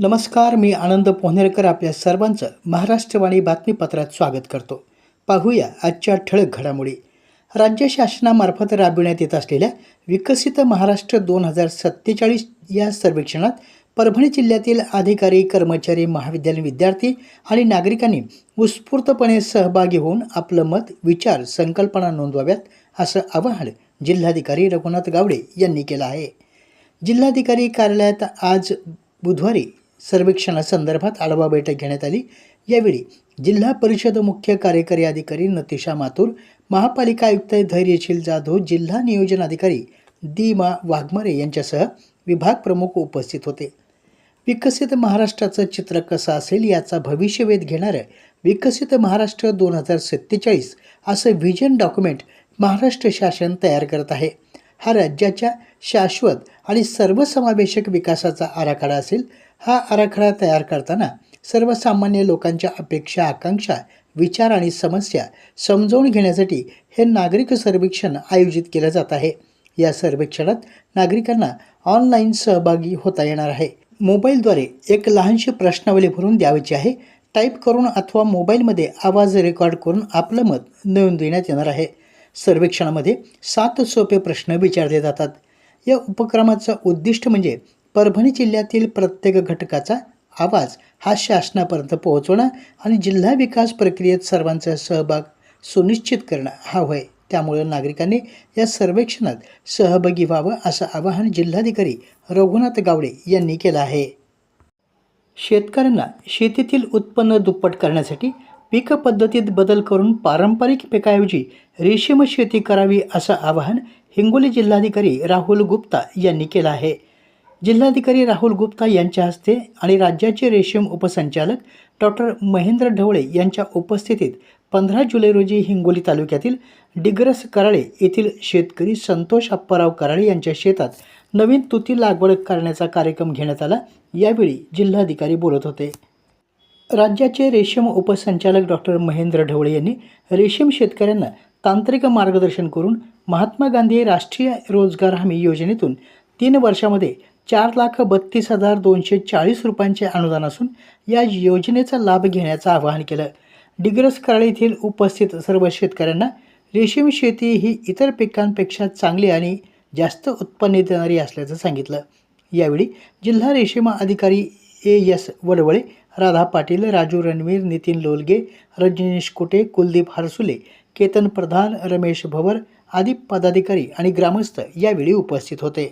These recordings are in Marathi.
नमस्कार मी आनंद पोहनेरकर आपल्या सर्वांचं महाराष्ट्रवाणी बातमीपत्रात स्वागत करतो. पाहूया आजच्या ठळक घडामोडी. राज्य शासनामार्फत राबविण्यात येत असलेल्या विकसित महाराष्ट्र दोन हजार सत्तेचाळीस या सर्वेक्षणात परभणी जिल्ह्यातील अधिकारी कर्मचारी महाविद्यालयीन विद्यार्थी आणि नागरिकांनी उत्स्फूर्तपणे सहभागी होऊन आपलं मत विचार संकल्पना नोंदवाव्यात असं आवाहन जिल्हाधिकारी रघुनाथ गावडे यांनी केलं आहे. जिल्हाधिकारी कार्यालयात आज बुधवारी सर्वेक्षणासंदर्भात आढावा बैठक घेण्यात आली. यावेळी जिल्हा परिषद मुख्य कार्यकारी अधिकारी नतिशा माथुर महापालिका आयुक्त धैर्यशील जाधव जिल्हा नियोजन अधिकारी दीमा वाघमारे यांच्यासह विभाग प्रमुख उपस्थित होते. विकसित महाराष्ट्राचं चित्र कसं असेल याचा भविष्यवेध घेणारं विकसित महाराष्ट्र दोन हजार सत्तेचाळीस असं व्हिजन डॉक्युमेंट महाराष्ट्र शासन तयार करत आहे. हा राज्याच्या शाश्वत आणि सर्वसमावेशक विकासाचा आराखडा असेल हा आराखडा तयार करताना सर्वसामान्य लोकांच्या अपेक्षा आकांक्षा विचार आणि समस्या समजावून घेण्यासाठी हे नागरिक सर्वेक्षण आयोजित केलं जात आहे. या सर्वेक्षणात नागरिकांना ऑनलाईन सहभागी होता येणार आहे. मोबाईलद्वारे एक लहानशी प्रश्नावली भरून द्यावयाची आहे. टाईप करून अथवा मोबाईलमध्ये आवाज रेकॉर्ड करून आपलं मत नोंदविण्यात येणार आहे. सर्वेक्षणामध्ये सात सोपे प्रश्न विचारले जातात. या उपक्रमाचं उद्दिष्ट म्हणजे परभणी जिल्ह्यातील प्रत्येक घटकाचा आवाज हा शासनापर्यंत पोहोचवणं आणि जिल्हा विकास प्रक्रियेत सर्वांचा सहभाग सुनिश्चित करणं हा होय. त्यामुळे नागरिकांनी या सर्वेक्षणात सहभागी व्हावं असं आवाहन जिल्हाधिकारी रघुनाथ गावडे यांनी केलं आहे. शेतकऱ्यांना शेतीतील उत्पन्न दुप्पट करण्यासाठी पीक पद्धतीत बदल करून पारंपरिक पिकाऐवजी रेशीम शेती करावी असं आवाहन हिंगोली जिल्हाधिकारी राहुल गुप्ता यांनी केलं आहे. जिल्हाधिकारी राहुल गुप्ता यांच्या हस्ते आणि राज्याचे रेशीम उपसंचालक डॉक्टर महेंद्र ढवळे यांच्या उपस्थितीत पंधरा जुलै रोजी हिंगोली तालुक्यातील डिग्रस कराळे येथील शेतकरी संतोष अप्पाराव कराळे यांच्या शेतात नवीन तुती लागवड करण्याचा कार्यक्रम घेण्यात आला. यावेळी जिल्हाधिकारी बोलत होते. राज्याचे रेशीम उपसंचालक डॉक्टर महेंद्र ढवळे यांनी रेशीम शेतकऱ्यांना तांत्रिक मार्गदर्शन करून महात्मा गांधी राष्ट्रीय रोजगार हमी योजनेतून तीन वर्षामध्ये चार लाख बत्तीस हजार दोनशे चाळीस रुपयांचे अनुदान असून या योजनेचा लाभ घेण्याचं आवाहन केलं. डिग्रस कराळे येथील उपस्थित सर्व शेतकऱ्यांना रेशीम शेती ही इतर पिकांपेक्षा चांगली आणि जास्त उत्पन्न देणारी असल्याचं सांगितलं. यावेळी जिल्हा रेशीम अधिकारी ए एस वडवळे राधा पाटील राजू रणवीर नितीन लोलगे रजनीश कुटे कुलदीप हरसुले केतन प्रधान रमेश भवर आदी पदाधिकारी आणि ग्रामस्थ यावेळी उपस्थित होते.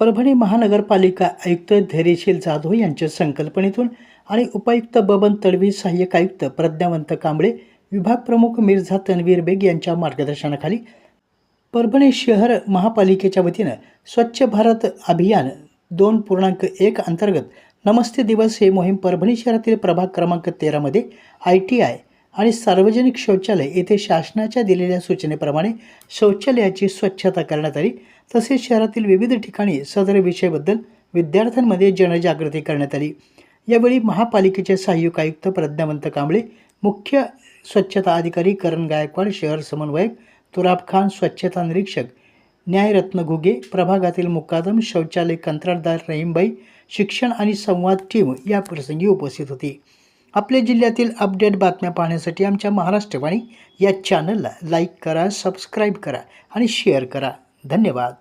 परभणी महानगरपालिका आयुक्त धैर्यशील जाधव यांच्या संकल्पनेतून आणि उपायुक्त बबन तडवी सहाय्यक आयुक्त प्रज्ञावंत कांबळे विभाग प्रमुख मिर्झा तन्वीर बेग यांच्या मार्गदर्शनाखाली परभणी शहर महापालिकेच्या वतीनं स्वच्छ भारत अभियान दोन पूर्णांक एक अंतर्गत नमस्ते दिवस हे मोहीम परभणी शहरातील प्रभाग क्रमांक तेरामध्ये आय टी आय आणि सार्वजनिक शौचालय येथे शासनाच्या दिलेल्या सूचनेप्रमाणे शौचालयाची स्वच्छता करण्यात आली. तसेच शहरातील विविध ठिकाणी सदर विषयाबद्दल विद्यार्थ्यांमध्ये जनजागृती करण्यात आली. यावेळी महापालिकेचे सहाय्यक आयुक्त प्रज्ञावंत कांबळे मुख्य स्वच्छता अधिकारी करण गायकवाड शहर समन्वयक तुराब खान स्वच्छता निरीक्षक न्यायरत्न घुगे प्रभागातील मुकादम शौचालय कंत्राटदार रहीमबाई शिक्षण आणि संवाद टीम या प्रसंगी उपस्थित होती. आपल्या जिल्ह्यातील अपडेट बातम्या पाहण्यासाठी आमच्या महाराष्ट्रवाणी या चॅनलला लाईक करा सबस्क्राईब करा आणि शेअर करा. धन्यवाद.